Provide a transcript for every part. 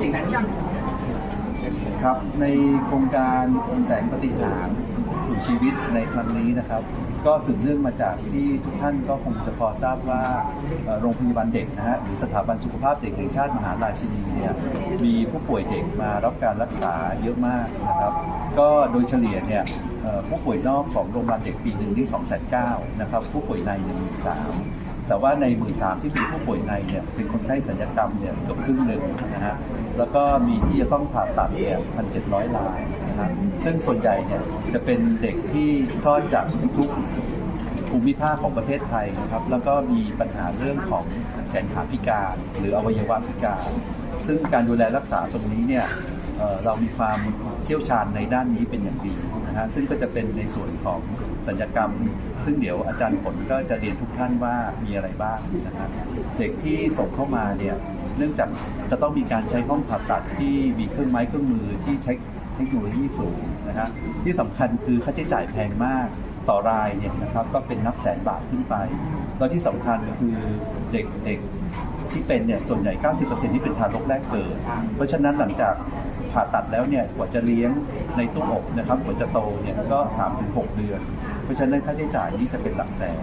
สิ่งนั้นยังครับในโครงการแสงปฏิหารสู่ชีวิตในครั้งนี้นะครับ ก็สืบเนื่องมาจากที่ทุกท่านก็คงจะพอทราบว่าโรงพยาบาลเด็กนะฮะหรือสถาบันสุขภาพเด็กแห่งชาติมหาราชินีเนี่ยมีผู้ป่วยเด็กมารับการรักษาเยอะมากนะครับ ก็โดยเฉลี่ยเนี่ยผู้ป่วยนอกของโรงพยาบาลเด็กปีหนึ่งที่2 9 0 0 0นะครับผู้ป่วยใน1 3 0 0 0 แต่ว่าในหมื่นสามที่เป็นผู้ป่วยในเนี่ยเป็นคนไข้สัญญกรรมเนี่ยเกือบครึ่งหนึ่งนะฮะแล้วก็มีที่จะต้องผ่าตัดเนี่ยพันเจ็ดร้อยรายนะฮะซึ่งส่วนใหญ่เนี่ยจะเป็นเด็กที่คลอดจากทุกภูมิภาคของประเทศไทยนะครับ แล้วก็มีปัญหาเรื่องของแขนขาพิการ หรืออวัยวะพิการ ซึ่งการดูแลรักษาตรงนี้เนี่ย เรามีความเชี่ยวชาญในด้านนี้เป็นอย่างดีนะฮะซึ่งก็จะเป็นในส่วนของสัญญกรรม ซึ่งเดี๋ยวอาจารย์ผลก็จะเรียนทุกท่านว่ามีอะไรบ้างนะฮะเด็กที่ส่งเข้ามาเนี่ยเนื่องจากจะต้องมีการใช้ห้องผ่าตัดที่มีเครื่องไม้เครื่องมือที่ใช้เทคโนโลยีสูงนะฮะที่สำคัญคือค่าใช้จ่ายแพงมากต่อรายเนี่ยนะครับก็เป็นนับแสนบาทขึ้นไปแล้วที่สำคัญก็คือเด็กเด็กที่เป็นเนี่ยส่วนใหญ่ 90%ที่เป็นทารกแรกเกิด เพราะฉะนั้นหลังจาก ผ่าตัดแล้วเนี่ยกว่าจะเลี้ยงในตู้อบนะครับกว่าจะโตเนี่ยก็ 3-6 เดือน เพราะฉะนั้นค่าใช้จ่ายนี้จะเป็นหลักแสน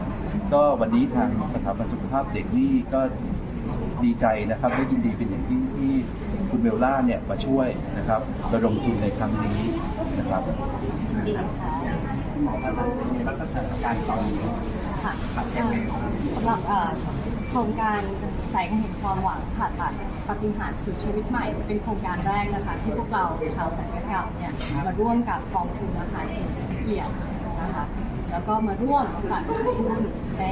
ก็วันนี้ทางสถาบันสุขภาพเด็กนี่ก็ดีใจนะครับและยินดีเป็นอย่างยิ่งที่คุณเบลล่าเนี่ยมาช่วยนะครับระดมทุนในครั้งนี้นะครับหมอครับมีรักษาการตอนนี้ค่ะครับยังไงครับสำหรับเอ่อ โครงการสายการเห็นความหวังผ่าตัดปฏิหารสู่ชีวิตใหม่ เป็นโครงการแรกนะคะ ที่พวกเราชาวสายการเก่าเนี่ยมาร่วมกับกองทุนราคาเฉลิมเกียรติ นะคะ แล้วก็มาร่วมจัดทุนใน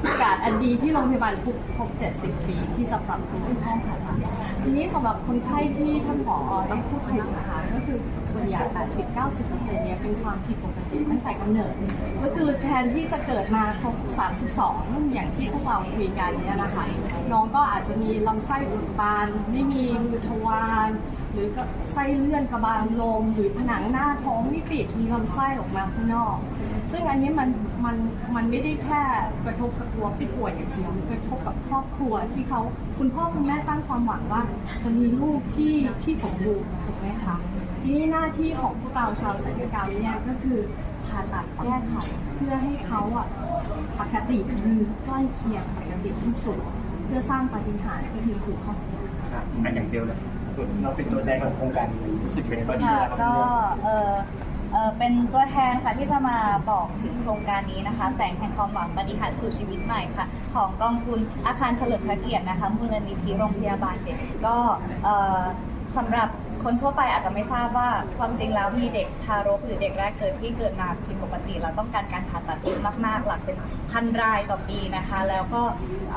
โอกาสอันดีที่โรงพยาบาลครบ70 ปีที่จะปรับปรุงห้องผ่าตัดทีนี้สำหรับคนไข้ที่ท่านผอได้พูดถึงนะคะก็คือส่วนใหญ่80-90%เนี่ยเป็นความผิดปกติตั้งแต่กำเนิด ก็คือแทนที่จะเกิดมาครบ32 อย่างที่พวกเราคุยกันเนี่ยนะคะ น้องก็อาจจะมีลำไส้อุดตันไม่มีมือทวาร หรือก็ไส้เลื่อนกระบาลลม หรือผนังหน้าท้องไม่ปิดมีลำไส้ออกมาข้างนอก ซึ่งอันนี้มันมันมันไม่ได้แค่กระทบกับตัวผู้ป่วยอย่างเดียวมันกระทบกับครอบครัวที่เขาคุณพ่อคุณแม่ตั้งความหวังว่า จะมีลูกที่ที่สมบูรณ์ถูกไหมคะทีนี้หน้าที่ของพวกเราชาวศัลยกรรมเนี่ยก็คือผ่าตัดแก้ไขเพื่อให้เขาอะปกติหรือใกล้เคียงปกติที่สุด เพื่อสร้างปาฏิหาริย์ที่ดีสู่ครอบครัวครับอันอย่างเดียวเลย ส่วนเราเป็นตัวแทนของโครงการนี้รู้สึกเป็นก็ดีค่ะแล้วครับก็เออเออเป็นตัวแทนค่ะที่จะมาบอกถึงโครงการนี้นะคะ แสงแห่งความหวังปฏิหารย์สู่ชีวิตใหม่ค่ะ ของกองทุนอาคารเฉลิมพระเกียรตินะคะมูลนิธิโรงพยาบาลเด็กก็เอ่อสำหรับ คนทั่วไปอาจจะไม่ทราบว่าความจริงแล้วมีเด็กทารกหรือเด็กแรกเกิดที่เกิดมาผิดปกติเราต้องการการผ่าตัดเยอะมากๆ หลักเป็นพันรายต่อปีนะคะ แล้วก็เ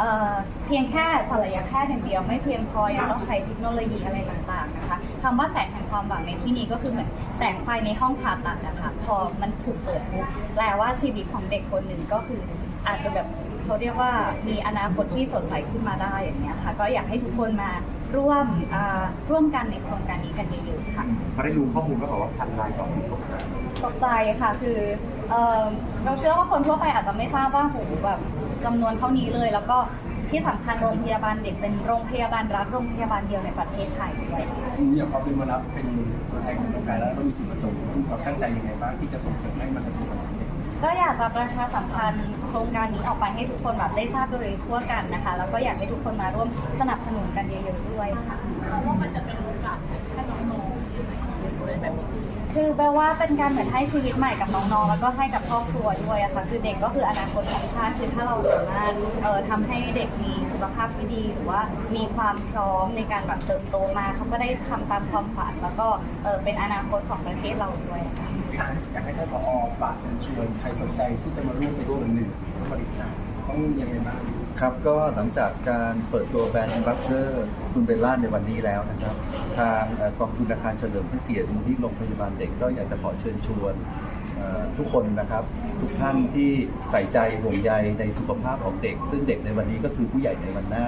เพียงแค่ศัลยแพทย์อย่างเดียวไม่เพียงพอยังต้องใช้เทคโนโลยีอะไรต่างๆนะคะคำว่าแสงแห่งความหวังในที่นี้ก็คือเหมือนแสงไฟในห้องผ่าตัดนะคะพอมันถูกเปิดปุ๊บแปลว่าชีวิตของเด็กคนหนึ่งก็คืออาจจะแบบเขาเรียกว่ามีอนาคตที่สดใสขึ้นมาได้อย่างเงี้ยค่ะ ก็อยากให้ทุกคนมาร่วมอ่าร่วมกันในโครงการนี้กันเยอะๆค่ะเขาได้รู้ข้อมูลก็บอกว่าพันรายต่อปีตกใจตกใจค่ะคือเอ่อเราเชื่อว่าคนทั่วไปอาจจะไม่ทราบว่าโหแบบจำนวนเท่านี้เลย แล้วก็ที่สำคัญโรงพยาบาลเด็กเป็นโรงพยาบาลรัฐโรงพยาบาลเดียวในประเทศไทยด้วยเนี่ยเขาเป็นมารับเป็นตัวแทนของโครงการแล้วก็มีจุดประสงค์ซึ่งเราตั้งใจยังไงบ้างที่จะส่งเสริมให้มันประสบความสำเร็จ ก็อยากจะประชาสัมพันธ์โครงการนี้ออกไปให้ทุกคนแบบได้ทราบโดยทั่วกันนะคะ แล้วก็อยากให้ทุกคนมาร่วมสนับสนุนกันเยอะๆด้วยค่ะ ว่ามันจะเป็นโอกาสให้น้องๆ คือแปลว่าเป็นการเหมือนให้ชีวิตใหม่กับน้องๆ แล้วก็ให้กับครอบครัวด้วยอะค่ะ คือเด็กก็คืออนาคตของชาติ คือถ้าเราสามารถเอ่อทำให้เด็กมีสุขภาพที่ดี หรือว่ามีความพร้อมในการแบบเติบโตมา เขาก็ได้ทำตามความฝัน แล้วก็เอ่อเป็นอนาคตของประเทศเราด้วยค่ะ อยากให้ท่านผอฝากเชิญชวนใครสนใจที่จะมาร่วมเป็นส่วนหนึ่งบริจาค ต้องยังไงบ้างครับก็หลังจากการเปิดตัวแบรนด์ a m b a s s a d o r คุณเบลล่าในวันนี้แล้วนะครับ ทางกองทุนอาคารเฉลิมพระเกียรติมูลที่โรงพยาบาลเด็กก็อยากจะขอเชิญชวนทุกคนนะครับ ทุกท่านที่ใส่ใจห่วงใยในสุขภาพของเด็ก ซึ่งเด็กในวันนี้ก็คือผู้ใหญ่ในวันหน้า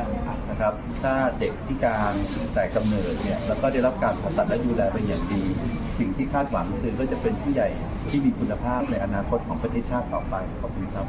นะครับ ถ้าเด็กพิการแต่กำเนิดเนี่ยแล้วก็ได้รับการผ่าตัดและดูแลเป็นอย่างดี สิ่งที่คาดหวังคือก็จะเป็นผู้ใหญ่ที่มีคุณภาพในอนาคตของประเทศชาติต่อไปขอบคุณครับ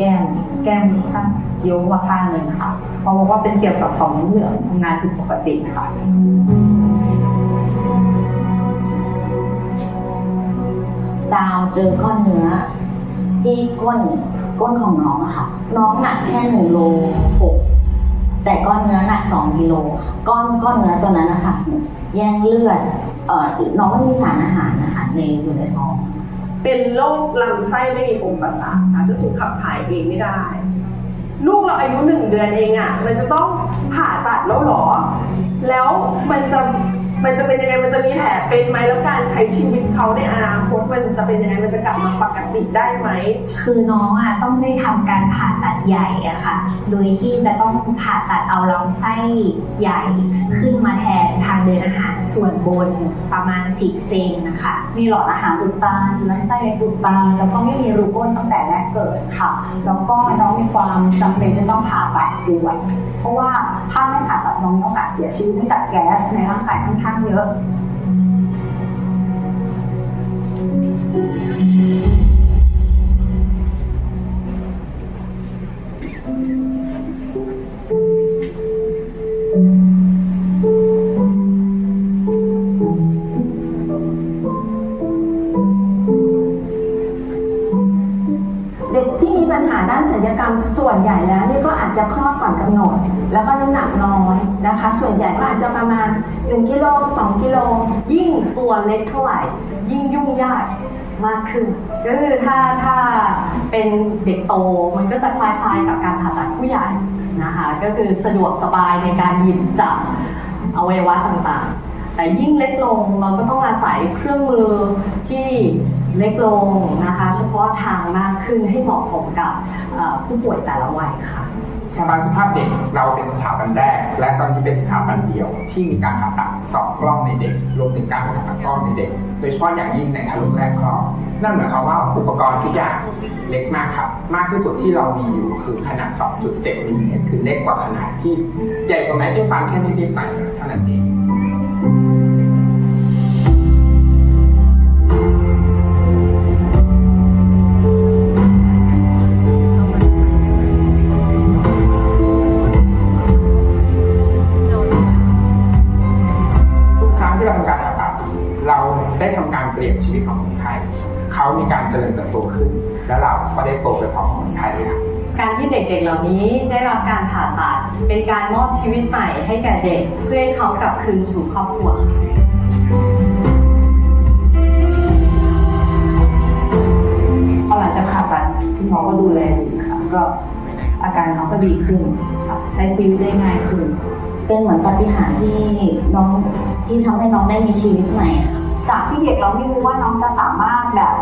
แก้มข้างโยกมาข้างหนึ่งค่ะเพราะว่าเป็นเกี่ยวกับของเหลืองทำงานผิดปกติค่ะซาวเจอก้อนเนื้อที่ก้นก้นของน้องอะค่ะ น้องหนักแค่หนึ่งโลหกแต่ก้อนเนื้อหนักสองกิโลค่ะก้อนก้อนเนื้อตัวนั้นนะคะแย่งเลือดเอ่อน้องไม่มีสารอาหารนะคะในอยู่ในท้อง เป็นโรคลำไส้ไม่มีองค์ประสาทค่ะก็คือขับถ่ายเองไม่ได้ ลูกเราอายุหนึ่งเดือนเองอะ่ะ มันจะต้องผ่าตัดแล้วหรอ แล้วมันจะมันจะเป็นยังไง มันจะมีแผลเป็นไหมแล้วการใช้ชีวิตเขาในอนาคตมันจะเป็นยังไง มันจะกลับมาปกติได้ไหม คือน้องอะต้องได้ทำการผ่าตัดใหญ่อะค่ะ โดยที่จะต้องผ่าตัดเอาลำไส้ใหญ่ขึ้นมาแทน เดินอาหารส่วนบนประมาณ4เซนนะคะ มีหลอดอาหารอุดตันลำไส้ในอุดตันแล้วก็ไม่มีรูก้นตั้งแต่แรกเกิดค่ะ แล้วก็น้องมีความจำเป็นจะต้องผ่าตัดด่วนเพราะว่าถ้าไม่ผ่าตัดน้องมีโอกาสเสียชีวิตเนื่องจากแก๊สในร่างกายค่อนข้างเยอะ เด็กที่มีปัญหาด้านศัลยกรรมส่วนใหญ่แล้วนี่ก็อาจจะคลอดก่อนกำหนด แล้วก็น้ำหนักน้อยนะคะ ส่วนใหญ่ก็อาจจะประมาณ1กิโล2กิโลยิ่งตัวเล็กเท่าไหร่ ยิ่งยุ่งยากมากขึ้นก็คือถ้าถ้าเป็นเด็กโตมันก็จะคล้ายๆกับการผ่าตัดผู้ใหญ่นะคะก็คือสะดวกสบายในการหยิบจับอวัยวะต่างๆ แต่ยิ่งเล็กลงเราก็ต้องอาศัยเครื่องมือที่ เล็กลงนะคะ เฉพาะทางมากขึ้นให้เหมาะสมกับผู้ป่วยแต่ละวัยค่ะสถาบันสุขภาพเด็กเราเป็นสถาบันแรก และตอนนี้เป็นสถาบันเดียวที่มีการผ่าตัดสองกล้องในเด็กรวมถึงการผ่าตัดกล้องในเด็ก โดยเฉพาะอย่างยิ่งในทารกแรกคลอดนั่นหมายความว่าอุปกรณ์ทุกอย่างเล็กมากครับ มากที่สุดที่เรามีอยู่คือขนาด 2.7มิลลิเมตรคือเล็กกว่าขนาดที่ใหญ่กว่าแม้ที่ฟังแค่นิดๆหน่อยเท่านั้นเอง เขามีการเจริญเติบโตขึ้น และเราก็ได้โตไปพร้อมกับคนไข้ด้วยครับการที่เด็กๆ เหล่านี้ได้รับการผ่าตัดเป็นการมอบชีวิตใหม่ให้แก่เด็กเพื่อให้เขากลับคืนสู่ครอบครัวค่ะพอหลังจากผ่าตัดคุณหมอก็ดูแลดีค่ะ ก็อาการน้องก็ดีขึ้นค่ะใช้ชีวิตได้ง่ายขึ้น เป็นเหมือนปาฏิหาริย์ที่น้องที่ทำให้น้องได้มีชีวิตใหม่ค่ะจากที่เด็กเราไม่รู้ว่าน้องจะสามารถแบบ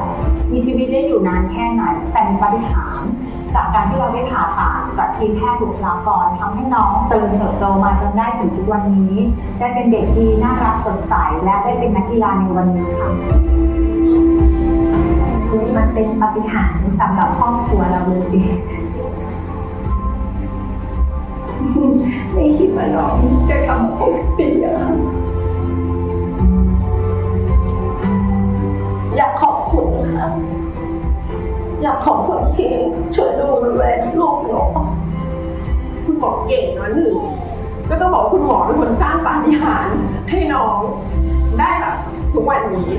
มีชีวิตได้อยู่นานแค่ไหนแต่มีปาฏิหารย์จากการที่เราได้ผ่าตัดจากทีมแพทย์บุคลากรทำให้น้องเจริญเติบโตมาจนได้ถึงทุกวันนี้ ได้เป็นเด็กดีน่ารักสดใสและได้เป็นนักกีฬาในวันนี้ค่ะคือมันเป็นปาฏิหาริย์สำหรับครอบครัวเราเลยไม่คิดว่าน้องจะทำให้เสี ที่ช่วยดูแลลูกหนูคุณหมอเก่งนะหนึ่งก็ต้องบอกคุณหมอเป็นคนสร้างปาฏิหาริย์ให้น้องได้แบบทุกวันนี้